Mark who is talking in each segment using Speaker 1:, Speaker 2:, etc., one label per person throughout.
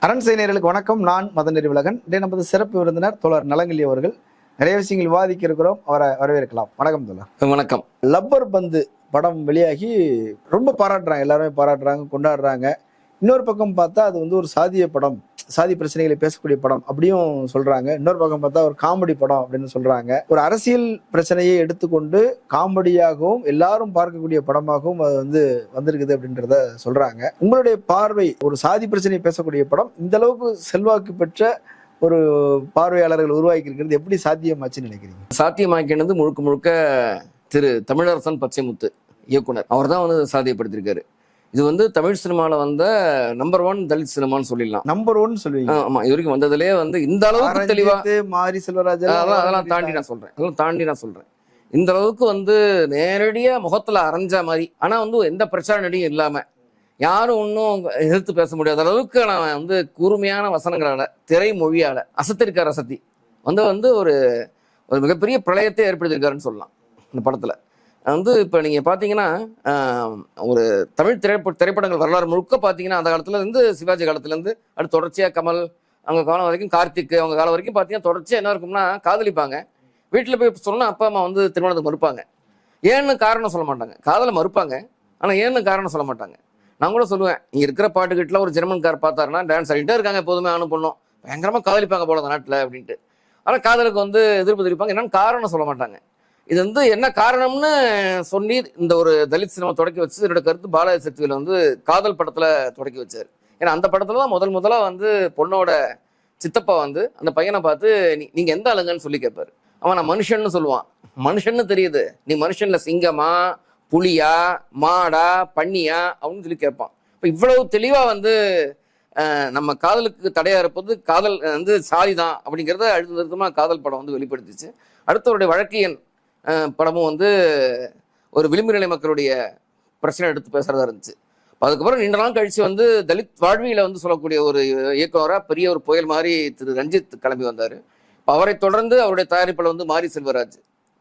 Speaker 1: அரண் நேயர்களுக்கு வணக்கம். நான் மதநெறி விலகன் இன்றைய நமது சிறப்பு விருந்தினர் தோழர் நலங்கிலி அவர்கள் நிறைய விஷயங்கள் விவாதிக்க இருக்கிறோம். அவரை வரவேற்கலாம். வணக்கம் தோழர்.
Speaker 2: வணக்கம்.
Speaker 1: லப்பர் பந்து படம் வெளியாகி ரொம்ப பாராட்டுறாங்க. எல்லாருமே பாராட்டுறாங்க கொண்டாடுறாங்க. இன்னொரு பக்கம் பார்த்தா அது வந்து ஒரு சாதிய படம். சாதி பிரச்சனைகளை பேசக்கூடிய படம் அப்படியும் சொல்றாங்க. இன்னொரு பக்கம் பார்த்தா ஒரு காமெடி படம் அப்படின்னு சொல்றாங்க. ஒரு அரசியல் பிரச்சனையை எடுத்துக்கொண்டு காமெடியாகவும் எல்லாரும் பார்க்கக்கூடிய படமாகவும் அது வந்து வந்திருக்குது அப்படின்றத சொல்றாங்க. உங்களுடைய பார்வை ஒரு சாதி பிரச்சனையை பேசக்கூடிய படம் இந்த அளவுக்கு செல்வாக்கு பெற்ற ஒரு பார்வையாளர்கள் உருவாக்கி இருக்கிறது எப்படி சாத்தியமாச்சுன்னு நினைக்கிறீங்க?
Speaker 2: சாத்தியமாக்கினது முழுக்க முழுக்க திரு தமிழரசன் பச்சைமுத்து இயக்குனர். அவர் தான் வந்து சாத்தியப்படுத்தியிருக்காரு இது வந்து தமிழ் சினிமால வந்த நம்பர் ஒன் தலித் சினிமான்னு சொல்லிடலாம்.
Speaker 1: நம்பர் ஒன் சொல்லுவீங்க.
Speaker 2: ஆமா இது வரைக்கும் வந்ததுலயே வந்து இந்த அளவுக்கு தெளிவா
Speaker 1: மாரி செல்வராஜன்
Speaker 2: அதெல்லாம் அதெல்லாம் தாண்டி நான் சொல்றேன். அதெல்லாம் தாண்டி நான் சொல்றேன். இந்த அளவுக்கு வந்து நேரடியா முகத்துல அரைஞ்ச மாதிரி ஆனா வந்து எந்த பிரச்சாரடியும் இல்லாம யாரும் ஒன்றும் எதிர்த்து பேச முடியாத அளவுக்கு நான் வந்து கூர்மையான வசனங்களால திரை மொழியால அசத்திருக்கார் அசத்தி. வந்து வந்து ஒரு ஒரு மிகப்பெரிய பிரளயத்தை ஏற்படுத்தியிருக்காருன்னு சொல்லலாம் இந்த படத்துல. வந்து இப்போ நீங்கள் பார்த்தீங்கன்னா ஒரு தமிழ் திரைப்பட திரைப்படங்கள் வரலாறு முழுக்க பார்த்தீங்கன்னா அந்த காலத்துலேருந்து சிவாஜி காலத்துலேருந்து அடுத்து தொடர்ச்சியாக கமல் அவங்க காலம் வரைக்கும் கார்த்திக் அவங்க காலம் வரைக்கும் பார்த்தீங்கன்னா தொடர்ச்சியாக என்ன இருக்கும்னா காதலிப்பாங்க. வீட்டில் போய் சொன்னால் அப்பா அம்மா வந்து திருமணத்துக்கு மறுப்பாங்க. ஏன்னு காரணம் சொல்ல மாட்டாங்க. காதலை மறுப்பாங்க. ஆனால் ஏன்னு காரணம் சொல்ல மாட்டாங்க. நான் கூட சொல்லுவேன் இங்கே இருக்கிற பாட்டுக்கிட்டலாம் ஒரு ஜெர்மன்கார் பார்த்தாருன்னா டான்ஸ் ஆடிட்டே இருக்காங்க எப்போதுமே ஆணும் பொண்ணும். பயங்கரமாக காதலிப்பாங்க போல அந்த நாட்டில் அப்படின்ட்டு. ஆனால் காதலுக்கு வந்து எதிர்ப்பு தெரிவிப்பாங்க. என்னன்னு காரணம் சொல்ல மாட்டாங்க. இது வந்து என்ன காரணம்னு சொல்லி இந்த ஒரு தலித் சினிமா தொடக்கி வச்சு என்னோட கருத்து பாலாஜி சக்திவேல் வந்து காதல் படத்தில் தொடக்கி வச்சார். ஏன்னா அந்த படத்துல தான் முதல் முதலாக வந்து பொண்ணோட சித்தப்பா வந்து அந்த பையனை பார்த்து "நீ- நீங்கள் எந்த ஆளுங்கன்னு சொல்லி கேட்பாரு அவன் நான் மனுஷன்னு சொல்லுவான். மனுஷன்னு தெரியுது. நீ மனுஷனில் சிங்கமா புலியா மாடா பண்ணியா? அப்படின்னு சொல்லி கேட்பான். இப்போ இவ்வளவு தெளிவாக வந்து நம்ம காதலுக்கு தடையாக இருப்பது காதல் வந்து சாதி தான் அப்படிங்கிறத அழுத்த நிறுத்தமா காதல் படம் வந்து வெளிப்படுத்திச்சு. அடுத்தவருடைய வழக்கு அஹ், படமும் வந்து ஒரு விளிம்பு நிலை மக்களுடைய பிரச்சனை எடுத்து பேசுறதா இருந்துச்சு. அதுக்கப்புறம் நீண்ட நாள் கழிச்சு வந்து தலித் வாழ்வியில வந்து சொல்லக்கூடிய ஒரு இயக்குனரா பெரிய ஒரு புயல் மாதிரி திரு ரஞ்சித் கிளம்பி வந்தார். அவரை தொடர்ந்து அவருடைய தயாரிப்பில் வந்து மாரி செல்வராஜ்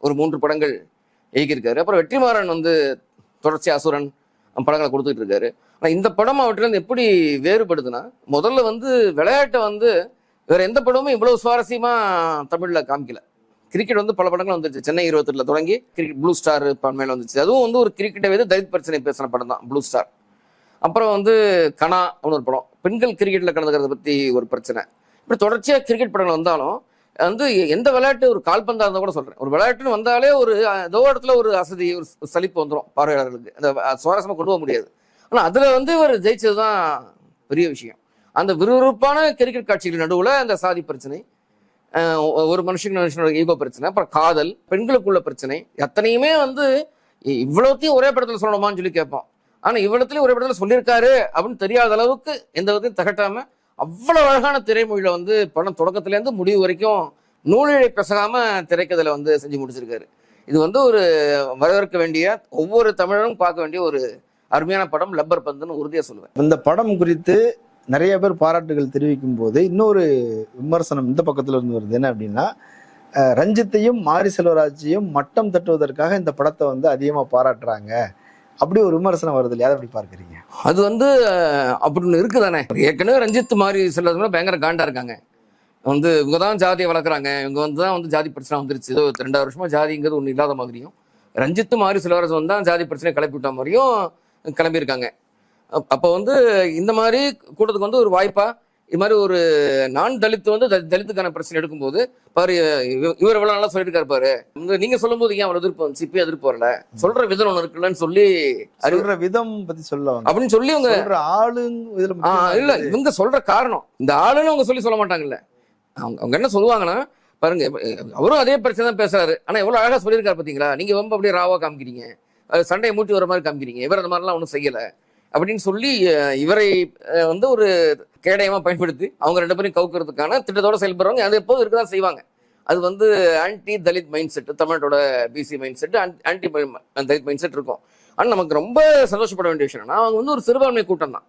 Speaker 2: ஒரு மூன்று படங்கள் இயக்கியிருக்காரு. அப்புறம் வெற்றிமாறன் வந்து தொடர்ச்சி அசுரன் படங்களை கொடுத்துட்டு இருக்காரு. இந்த படம் அவற்றிலிருந்து எப்படி வேறுபடுதுன்னா முதல்ல வந்து விளையாட்டை வந்து வேற எந்த படமும் இவ்வளவு சுவாரஸ்யமா தமிழ்ல காமிக்கல. கிரிக்கெட் வந்து பல படங்கள் வந்துருச்சு. சென்னை இருபத்தெட்டுல தொடங்கி கிரிக்கெட் ப்ளூ ஸ்டார் மேல வந்துச்சு அதுவும் வந்து ஒரு கிரிக்கெட்டை வந்து தலித் பிரச்சனை பேசின படம் தான் ப்ளூ ஸ்டார் அப்புறம் வந்து கனா அப்படின்னு ஒரு படம். பெண்கள் கிரிக்கெட்ல கலந்துக்கிறத பத்தி ஒரு பிரச்சனை. இப்படி தொடர்ச்சியா கிரிக்கெட் படங்கள் வந்தாலும் வந்து எந்த விளையாட்டு ஒரு கால்பந்தா இருந்தால் கூட சொல்றேன். ஒரு விளையாட்டுன்னு வந்தாலே ஒரு ஏதோ இடத்துல ஒரு அசதி ஒரு சலிப்பு வந்துடும் பார்வையாளர்களுக்கு. அந்த சுவாரஸ்யமாக சுவாரஸ்யமா கொண்டு போக முடியாது. ஆனா அதுல வந்து இவர் ஜெயிச்சதுதான் பெரிய விஷயம். அந்த விறுவிறுப்பான கிரிக்கெட் காட்சிகள் நடுவில் அந்த சாதி பிரச்சனை ஒரு மனுஷன் மனுஷனோட ஈகோ பிரச்சனை அப்புறம் காதல் பெண்களுக்குள்ள பிரச்சனை. எத்தனையுமே வந்து இவ்வளோத்தையும் ஒரே படத்தில் சொல்லணுமான்னு சொல்லி கேட்போம். ஆனால் இவ்வளவுலயும் ஒரே படத்தில் சொல்லியிருக்காரு அப்படின்னு தெரியாத அளவுக்கு எந்த விதத்தையும் தகட்டாமல் அவ்வளோ அழகான திரைமொழியில் வந்து படம் தொடக்கத்துலேருந்து முடிவு வரைக்கும் நூலிழை பெசகாமல் திரைக்கதையில் வந்து செஞ்சு முடிச்சிருக்காரு. இது வந்து ஒரு வரவேற்க வேண்டிய ஒவ்வொரு தமிழரும் பார்க்க வேண்டிய ஒரு அருமையான படம் லப்பர் பந்துன்னு உறுதியாக சொல்லுவேன்.
Speaker 1: இந்த படம் குறித்து நிறைய பேர் பாராட்டுகள் தெரிவிக்கும் போது இன்னொரு விமர்சனம் இந்த பக்கத்துல இருந்து வருது. என்ன அப்படின்னா ரஞ்சித்தையும் மாரி செல்வராஜையும் மட்டம் தட்டுவதற்காக இந்த படத்தை வந்து அதிகமா பாராட்டுறாங்க. அப்படி ஒரு விமர்சனம் வருது இல்லையா? அதை எப்படி
Speaker 2: அது வந்து அப்படி ஒன்று இருக்குதானே? ஏற்கனவே ரஞ்சித் மாரி செல்வராஜ் பயங்கர காண்டா இருக்காங்க. வந்து இவங்க தான் ஜாதியை வளர்க்குறாங்க. இவங்க வந்து தான் வந்து ஜாதி பிரச்சனை வந்துருச்சு. ஏதோ ரெண்டாயிரம் வருஷமா ஜாதிங்கிறது ஒன்று இல்லாத மாதிரியும். ரஞ்சித்து மாரி செல்வராஜ் வந்து தான் ஜாதி பிரச்சனை கிளப்பி விட்ட மாதிரியும் கிளம்பியிருக்காங்க. அப்போ வந்து இந்த மாதிரி கூட்டத்துக்கு வந்து ஒரு வாய்ப்பா இது மாதிரி ஒரு நான் தலித் வந்து தலித் தலித்துக்கான பிரச்சனை எடுக்கும்போது பாரு இவ- இவர் இவ்வளவு நல்லா சொல்லியிருக்காரு பாரு. வந்து நீங்க சொல்லும்போது ஏன் அவ்வளவு எதிர்ப்பு வந்துச்சு? இப்பயும் எதிர்ப்பு வரல. சொல்ற விதம் ஒன்று இருக்குல்லன்னு சொல்லி அறிவு
Speaker 1: சொல்ற விதம் பத்தி சொல்ல வாங்க
Speaker 2: அப்படின்னு சொல்லி அவங்க
Speaker 1: ஆளுங்க இதுல
Speaker 2: இல்ல. இவங்க சொல்ற காரணம். இந்த ஆளுன்னு அவங்க சொல்லி சொல்ல மாட்டாங்கல்ல. அவங்க அவங்க என்ன சொல்லுவாங்கன்னா பாருங்க அவரும் அதே பிரச்சனை தான் பேசுறாரு. ஆனா எவ்வளவு அழகா சொல்லியிருக்காரு பாத்தீங்களா? நீங்க ரொம்ப அப்படியே ராவா காமிக்கிறீங்க. சண்டையை மூட்டி வர மாதிரி காமிக்கிறீங்க. இவர் அந்த மாதிரிலாம் ஒன்றும் செய்யல. அப்படின்னு சொல்லி இவரை வந்து ஒரு கேடயமா பயன்படுத்தி அவங்க ரெண்டு பேரும் கவுக்கிறதுக்கான திட்டத்தோட செயல்படுறவங்க அது எப்போதும் இருக்கதான் செய்வாங்க. அது வந்து ஆன்டி தலித் மைண்ட் செட் தமிழ்நாட்டோட BC mind set anti Dalit mind set இருக்கும். ஆனால் நமக்கு ரொம்ப சந்தோஷப்பட வேண்டிய விஷயம் என்னன்னா அவங்க வந்து ஒரு சிறுபான்மை கூட்டம் தான்.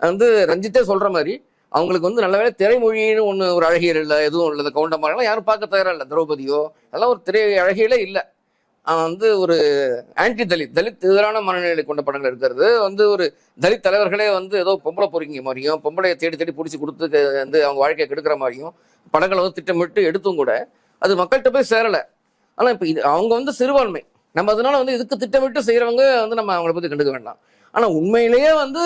Speaker 2: வந்து ரஞ்சித்தே சொல்ற மாதிரி அவங்களுக்கு வந்து நல்லவேளை திரைமொழின்னு ஒன்று ஒரு அழகியல் இல்லை எதுவும் இல்லை கவுண்டமாக யாரும் பார்க்க தயாராக இல்லை. திரௌபதியோ அதெல்லாம் ஒரு திரை அழகியலே இல்லை. அவன் வந்து ஒரு ஆன்டி தலித் தலித் எதிரான மனநிலை கொண்ட படங்கள் இருக்கிறது வந்து ஒரு தலித் தலைவர்களே வந்து ஏதோ பொம்பளை பொறுக்கிங்க மாதிரியும் பொம்பளையை தேடி தேடி பிடிச்சி கொடுத்து வந்து அவங்க வாழ்க்கையை கெடுக்கிற மாதிரியும் படங்களை வந்து திட்டமிட்டு எடுத்தும் கூட அது மக்கள்கிட்ட போய் சேரலை. ஆனால் இப்போ இது அவங்க வந்து சிறுபான்மை. நம்ம அதனால வந்து இதுக்கு திட்டமிட்டு செய்கிறவங்க வந்து நம்ம அவங்கள பற்றி கண்டுக்க வேண்டாம். ஆனால் உண்மையிலேயே வந்து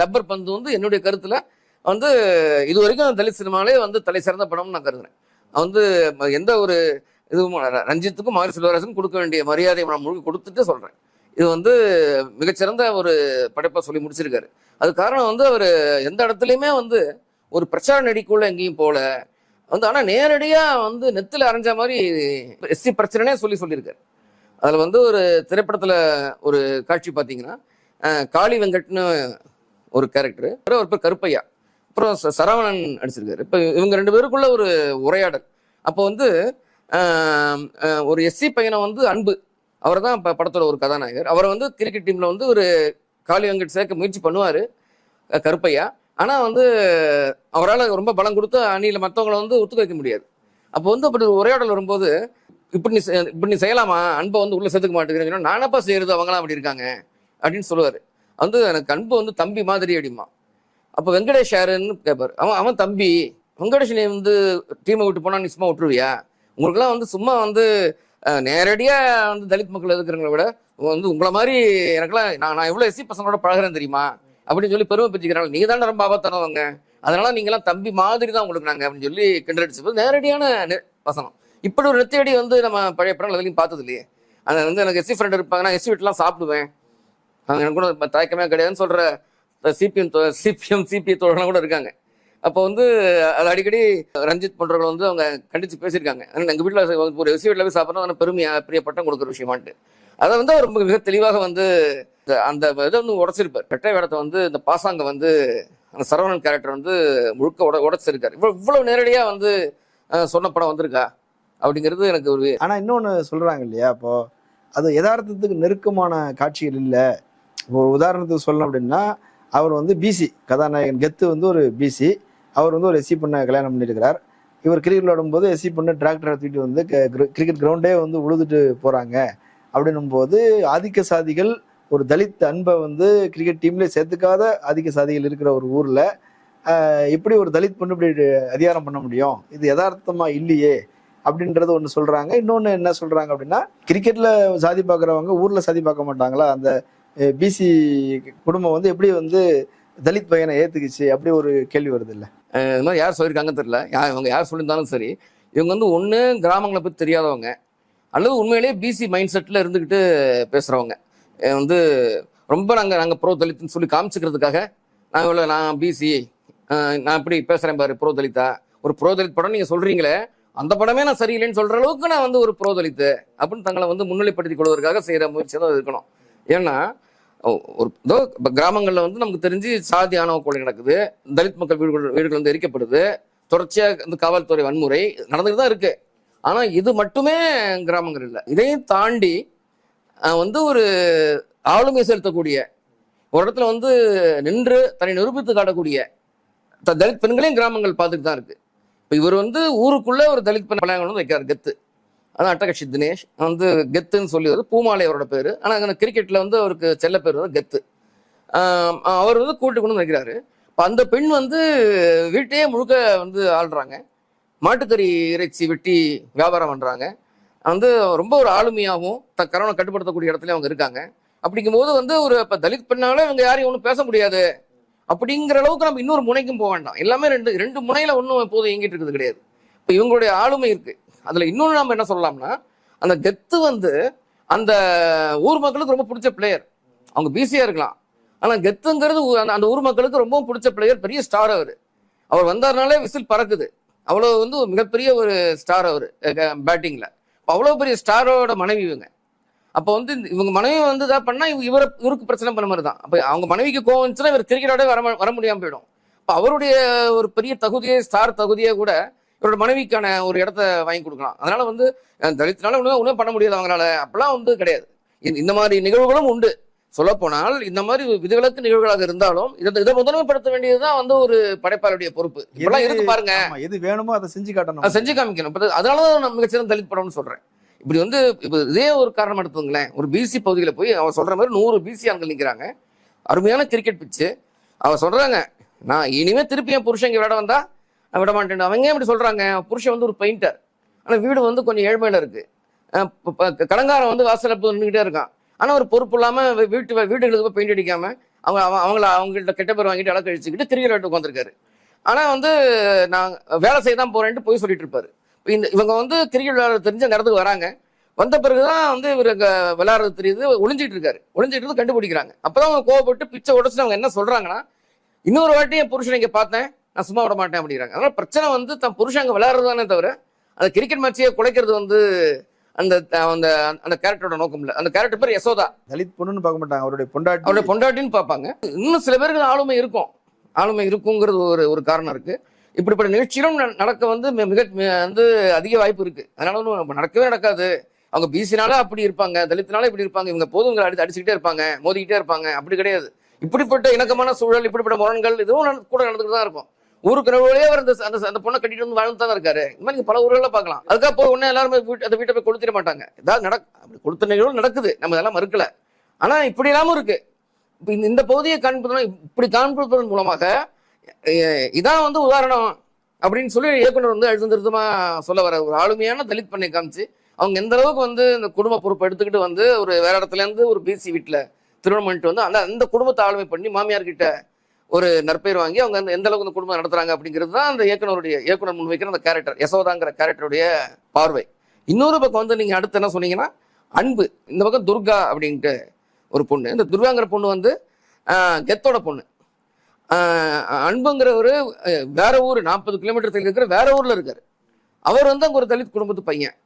Speaker 2: லப்பர் பந்து வந்து என்னுடைய கருத்தில் வந்து இது வரைக்கும் தலித் சினிமாலே வந்து தலை சிறந்த படம்னு நான் கருதுறேன். வந்து எந்த ஒரு இதுவும் ரஞ்சித்துக்கும் மாரி செல்வராஜுக்கும் கொடுக்க வேண்டிய மரியாதையை நான் முழுக்க கொடுத்துட்டு சொல்கிறேன் இது வந்து மிகச்சிறந்த ஒரு படைப்பா சொல்லி முடிச்சிருக்காரு. அது காரணம் வந்து அவர் எந்த இடத்துலையுமே வந்து ஒரு பிரச்சார நடிக்குள்ள எங்கேயும் போல. வந்து ஆனால் நேரடியாக வந்து நெத்தில் அரைஞ்ச மாதிரி எஸ்சி பிரச்சனைனே சொல்லி சொல்லியிருக்காரு. அதில் வந்து ஒரு திரைப்படத்தில் ஒரு காட்சி பார்த்தீங்கன்னா காளி வெங்கட்னு ஒரு கேரக்டர். அப்புறம் ஒரு பேர் கருப்பையா. அப்புறம் ச- சரவணன் நடிச்சிருக்காரு. இப்போ இவங்க ரெண்டு பேருக்குள்ள ஒரு உரையாடல். அப்போ வந்து ஒரு எஸ்சி பையனை வந்து அன்பு. அவர் தான் இப்போ படத்தோட ஒரு கதாநாயகர். அவரை வந்து கிரிக்கெட் டீமில் வந்து ஒரு காளி வெங்கட் சேர்க்க முயற்சி பண்ணுவார் கருப்பையா. ஆனால் வந்து அவரால் ரொம்ப பலம் கொடுத்து அணியில் மற்றவங்களை வந்து ஒத்துக்க வைக்க முடியாது. அப்போ வந்து அப்படி ஒரு உரையாடல் வரும்போது இப்படி நீ இப்படி நீ செய்யலாமா? அன்பை வந்து உள்ளே சேர்த்துக்க மாட்டேங்கிறேன் நானப்பா செய்யறது? அவங்களாம் அப்படி இருக்காங்க. அப்படின்னு சொல்லுவார். வந்து எனக்கு அன்பு வந்து தம்பி மாதிரி அப்படிமா அப்போ வெங்கடேஷ் யாருன்னு கேட்பார் அவன் அவன் தம்பி. வெங்கடேஷ் நீ வந்து டீமை விட்டு போனா நீ சும்மா விட்டுருவியா? உங்களுக்குலாம் வந்து சும்மா வந்து நேரடியாக வந்து தலித் மக்கள் இருக்கிறவங்கள விட வந்து உங்களை மாதிரி எனக்குலாம் நான் நான் எவ்வளோ எஸ்சி பசங்களோட பழகுறேன் தெரியுமா? அப்படின்னு சொல்லி பெருமை பெற்றுக்கிறாங்க. நீங்கள் தானே ரொம்ப ஆபத்தானவங்க. அதனால நீங்களாம் தம்பி மாதிரி தான் உங்களுக்கு நாங்கள் அப்படின்னு சொல்லி கிண்டடிச்சு நேரடியான நெ- வசனம். இப்படி ஒரு நெத்தியடி வந்து நம்ம பழைய படங்கள் எதுலையும் பார்த்தது இல்லையே அதை வந்து எனக்கு எஸ்சி ஃப்ரெண்ட் இருப்பாங்க நான் எஸ்சி வீட்டெலாம் சாப்பிடுவேன். எனக்கு கூட தயக்கமே கிடையாதுன்னு சொல்கிற சிபிஎம் சிபிஎம் சிபிஐ தோழலாம் கூட இருக்காங்க. அப்போ வந்து அது அடிக்கடி ரஞ்சித் போன்றவர்கள் வந்து அவங்க கண்டிச்சு பேசியிருக்காங்க. எங்கள் வீட்டில் ஒரு எஸ்சி வீட்டில் போய் சாப்பிட்றோம் ஆனால் பெருமையா பெரிய பட்டம் கொடுக்குற விஷயமான்ட்டு. அதை வந்து அவர் மிக- மிக தெளிவாக வந்து இந்த- அந்த இதை வந்து உடச்சிருப்பார். பெட்டை வேடத்தை வந்து இந்த பாசாங்க வந்து அந்த சரவணன் கேரக்டர் வந்து முழுக்க உட உடச்சிருக்காரு. இவ்வளோ இவ்வளவு நேரடியாக வந்து சொன்ன படம் வந்திருக்கா? அப்படிங்கிறது எனக்கு ஒரு
Speaker 1: ஆனால் இன்னொன்று சொல்கிறாங்க இல்லையா? அப்போ அது யதார்த்தத்துக்கு நெருக்கமான காட்சிகள் இல்லை. ஒரு உதாரணத்துக்கு சொல்லணும் அப்படின்னா அவர் வந்து பிசி கதாநாயகன். கெத்து வந்து ஒரு பிசி அவர் வந்து ஒரு எஸ்சி பொண்ணை கல்யாணம் பண்ணியிருக்கிறார் இவர் கிரிக்கெட் விளையாடும்போது எஸ்சி பொண்ணு டிராக்டரை எடுத்துக்கிட்டு வந்து கிரிக்கெட் கிரவுண்டே வந்து உழுதுட்டு போறாங்க. அப்படின்னும் போது ஆதிக்க சாதிகள் ஒரு தலித் அன்பை வந்து கிரிக்கெட் டீம்லேயே சேர்த்துக்காத ஆதிக்க சாதிகள் இருக்கிற ஒரு ஊர்ல இப்படி எப்படி ஒரு தலித் பொண்ணு இப்படி அதிகாரம் பண்ண முடியும்? இது யதார்த்தமா இல்லையே? அப்படின்றது ஒன்று சொல்றாங்க. இன்னொன்று என்ன சொல்றாங்க அப்படின்னா கிரிக்கெட்ல சாதி பார்க்குறவங்க ஊர்ல சாதி பார்க்க மாட்டாங்களா? அந்த பிசி குடும்பம் வந்து எப்படி வந்து தலித் பையனை ஏத்துக்குச்சு? அப்படி ஒரு கேள்வி வருது இல்லை.
Speaker 2: இது மாதிரி யார் சொல்லியிருக்காங்கன்னு தெரில யார் இவங்க யார் சொல்லியிருந்தாலும் சரி இவங்க வந்து ஒன்று கிராமங்களை பற்றி தெரியாதவங்க அல்லது உண்மையிலேயே பிசி மைண்ட் செட்டில் இருந்துக்கிட்டு பேசுகிறவங்க வந்து ரொம்ப நாங்கள் நாங்கள் ப்ரோ தலித்துன்னு சொல்லி காமிச்சிக்கிறதுக்காக நான் இவ்வளோ நான் பிசி நான் இப்படி பேசுகிறேன் பாரு ப்ரோ தலித்தா. ஒரு ப்ரோ தலித் படம் நீங்கள் சொல்கிறீங்களே அந்த படமே நான் சரியில்லைன்னு சொல்கிற அளவுக்கு நான் வந்து ஒரு ப்ரோ தலித்து அப்படின்னு தங்களை வந்து முன்னிலைப்படுத்திக் கொள்வதற்காக செய்கிற முயற்சி தான் இருக்கணும். ஏன்னா ஒரு இதோ இப்போ கிராமங்களில் வந்து நமக்கு தெரிஞ்சு சாதி ஆணவ கொலை நடக்குது தலித் மக்கள் வீடுகள் வீடுகள் வந்து எரிக்கப்படுது தொடர்ச்சியாக இந்த காவல்துறை வன்முறை நடந்துட்டு தான் இருக்கு. ஆனால் இது மட்டுமே கிராமங்கள் இல்லை. இதையும் தாண்டி வந்து ஒரு ஆளுமை செலுத்தக்கூடிய ஒரு இடத்துல வந்து நின்று தன்னை நிரூபித்து காட்டக்கூடிய த- தலித் பெண்களையும் கிராமங்கள் பார்த்துட்டு தான் இருக்கு. இப்போ இவர் வந்து ஊருக்குள்ளே ஒரு தலித் பெண் கல்யாணம் வந்து வைக்காரு கெத்து. அதான் அட்டகட்சி தினேஷ். வந்து கெத்துன்னு சொல்லி வருது பூமாலை அவரோட பேர். ஆனால் கிரிக்கெட்டில் வந்து அவருக்கு செல்ல பேர் வந்து கெத்து. அவர் வந்து கூட்டு கொண்டு வந்து வைக்கிறாரு இப்போ அந்த பெண் வந்து வீட்டையே முழுக்க வந்து ஆள்றாங்க. மாட்டுக்கறி இறைச்சி வெட்டி வியாபாரம் பண்ணுறாங்க வந்து ரொம்ப ஒரு ஆளுமையாகவும் த கரோனா கட்டுப்படுத்தக்கூடிய இடத்துல அவங்க இருக்காங்க. அப்படிங்கும்போது வந்து ஒரு இப்போ தலித் பெண்ணால இவங்க யாரையும் ஒன்றும் பேச முடியாது. அப்படிங்கிற அளவுக்கு நம்ம இன்னொரு முனைக்கும் போக வேண்டாம். எல்லாமே ரெண்டு ரெண்டு முனையில் ஒன்றும் இப்போது இயங்கிட்டு இருக்குது கிடையாது. இப்போ இவங்களுடைய ஆளுமை இருக்குது அதில் இன்னொன்று நம்ம என்ன சொல்லலாம்னா அந்த கெத்து வந்து அந்த ஊர் மக்களுக்கு ரொம்ப பிடிச்ச பிளேயர் அவங்க பிஸியாக இருக்கலாம். ஆனால் கெத்துங்கிறது அந்த- ஊர் மக்களுக்கு ரொம்ப பிடிச்ச பிளேயர் பெரிய ஸ்டார் அவர். அவர் வந்தார்னாலே விசில் பறக்குது. அவ்வளோ வந்து ஒரு மிகப்பெரிய ஒரு ஸ்டார் அவர் பேட்டிங்கில் அவ்வளோ பெரிய ஸ்டாரோட மனைவி இவங்க. அப்போ வந்து இந்த- இவங்க மனைவி வந்து இதாக பண்ணால் இவங்க இவரை இவருக்கு பிரச்சனை பண்ண மாதிரி தான். அப்போ அவங்க மனைவிக்கு கோவம் வந்துச்சுன்னா இவர் கிரிக்கெட்டோட வர வர முடியாமல் போயிடும். அப்போ அவருடைய ஒரு பெரிய தகுதியே ஸ்டார் தகுதியே கூட இவரோட மனைவிக்கான ஒரு இடத்த வாங்கி கொடுக்கலாம். அதனால வந்து தலித்னால ஒன்றும் ஒன்றும் பண்ண முடியாது அவங்களால. அப்பெல்லாம் வந்து கிடையாது. இந்த- மாதிரி நிகழ்வுகளும் உண்டு. சொல்லப்போனால் இந்த மாதிரி விதிவிலக்கு நிகழ்வுகளாக இருந்தாலும் இதை இதை முதன்மைப்படுத்த வேண்டியதுதான் வந்து ஒரு படைப்பாளருடைய பொறுப்பு. இப்பெல்லாம் இருக்கு பாருங்க.
Speaker 1: எது வேணுமோ அதை செஞ்சு காட்டணும்.
Speaker 2: செஞ்சு காமிக்கணும். அதனாலதான் நான் மிகச்சிறந்த தலித் படம்னு சொல்றேன். இப்படி வந்து இப்போ இதே ஒரு காரணம் எடுத்துங்களேன் ஒரு பிசி பகுதியில் போய் அவன் சொல்ற மாதிரி நூறு பிசி ஆண்கள் நிற்கிறாங்க அருமையான கிரிக்கெட் பிச்சு அவ சொல்றாங்க நான் இனிமே திருப்பி என் புருஷன் இங்க விளையாட வந்தா விட மாட்டேன் அவங்க இப்படி சொல்றாங்க? புருஷன் வந்து ஒரு பெயிண்டர் ஆனா வீடு வந்து கொஞ்சம் ஏழ்மையில இருக்கு. அஹ் கடங்காரன் வந்து வாசல்ல போய் நின்றுகிட்டே இருக்கான். ஆனா ஒரு பொறுப்பு இல்லாம வீட்டு வீடுகளுக்கு போய் பெயிண்ட் அடிக்காம அவங்க அவங்கள அவங்கள்ட்ட கெட்ட பேர் வாங்கிட்டு அழகு அழிச்சுக்கிட்டு கிரிக்கெட் உட்காந்துருக்காரு ஆனா வந்து நான் வேலை செய்ய தான் போறேன்ட்டு போய் சொல்லிட்டு இருப்பாரு. இந்த இவங்க வந்து கிரிக்கெட் விளையாட தெரிஞ்ச இடத்துக்கு வராங்க. வந்த பிறகுதான் வந்து இவர் விளையாடுறது தெரியுது ஒளிஞ்சிட்டு இருக்காரு. ஒளிஞ்சிட்டு இருந்து கண்டுபிடிக்கிறாங்க. அப்பதான் அவங்க கோவப்பட்டு பிச்சை உடச்சு அவங்க என்ன சொல்றாங்கன்னா இன்னொரு வாட்டி என் புருஷனை இங்க பார்த்தேன். நான் சும்மா விட மாட்டேன் அப்படிங்கிறாங்க. அதனால பிரச்சனை வந்து தன் புருஷன் அங்க விளையாடுறதானே தவிர அந்த கிரிக்கெட் மேட்சையே குலைக்கிறது வந்து அந்த அந்த அந்த கேரக்டரோட நோக்கம் இல்லை. அந்த கேரக்டர் பேர் யசோதா.
Speaker 1: தலித் பொண்ணுன்னு பார்க்க மாட்டாங்க. அவருடைய பொண்டாட்டி
Speaker 2: அவருடைய பொண்டாட்டின்னு பார்ப்பாங்க. இன்னும் சில பேருக்கு ஆளுமை இருக்கும். ஆளுமை இருக்குங்கிறது ஒரு ஒரு காரணம் இருக்கு. இப்படிப்பட்ட நிகழ்ச்சிகளும் ந- நடக்க வந்து மிக வந்து அதிக வாய்ப்பு இருக்கு. அதனால ஒன்றும் நடக்கவே நடக்காது. அவங்க பிசினால அப்படி இருப்பாங்க தலித்தினால இப்படி இருப்பாங்க இவங்க போதுங்களை அடிச்சு அடிச்சுக்கிட்டே இருப்பாங்க மோதிக்கிட்டே இருப்பாங்க. அப்படி கிடையாது. இப்படிப்பட்ட இணக்கமான சூழல் இப்படிப்பட்ட முரண்கள் இதுவும் கூட நடந்துட்டு தான் இருக்கும். ஊருக்கு நடுவுலயே அவர் அந்த அந்த அந்த பொண்ணை கட்டிட்டு வந்து வாழ்ந்து தான் இருக்காரு. இந்த மாதிரி பல ஊர்களில் பார்க்கலாம். அதுக்காக போய் உடனே எல்லாருமே வீட்டு அந்த வீட்டை போய் கொளுத்திட மாட்டாங்க. ஏதாவது நடக் அப்படி கொளுத்த நிகழ்வு நடக்குது. நம்ம இதெல்லாம் மறுக்கல. ஆனா இப்படி இல்லாமல் இருக்கு. இப்போ இந்த- பகுதியை காண்பதன் இப்படி காண்பதன் மூலமாக இதான் வந்து உதாரணம் அப்படின்னு சொல்லி இயக்குனர் வந்து அழுத்தம் திருத்தமா சொல்ல வர ஒரு ஆளுமையான தலித் பண்ணை காமிச்சு அவங்க எந்த அளவுக்கு வந்து இந்த குடும்ப பொறுப்பை எடுத்துக்கிட்டு வந்து ஒரு வேற இடத்துல இருந்து ஒரு பிசி வீட்டில் திருமணம் பண்ணிட்டு வந்து அந்த அந்த குடும்பத்தை ஆளுமை பண்ணி மாமியார்கிட்ட ஒரு நற்பெயர் வாங்கி அவங்க எந்த அளவுக்கு இந்த குடும்பம் நடத்துறாங்க அப்படிங்கிறது தான் அந்த இயக்குனருடைய இயக்குனர் முன்வைக்கிற அந்த கேரக்டர் யசோதாங்கிற கேரக்டருடைய பார்வை. இன்னொரு பக்கம் வந்து நீங்கள் அடுத்து என்ன சொன்னீங்கன்னா அன்பு. இந்த பக்கம் துர்கா அப்படின்ட்டு ஒரு பொண்ணு. இந்த துர்காங்கிற பொண்ணு வந்து கெத்தோட பொண்ணு. அன்புங்கிற ஒரு வேற ஊர் நாற்பது கிலோமீட்டர் தள்ளி இருக்கிற வேற ஊரில் இருக்கார். அவர் வந்து அங்கே ஒரு தலித் குடும்பத்து பையன்.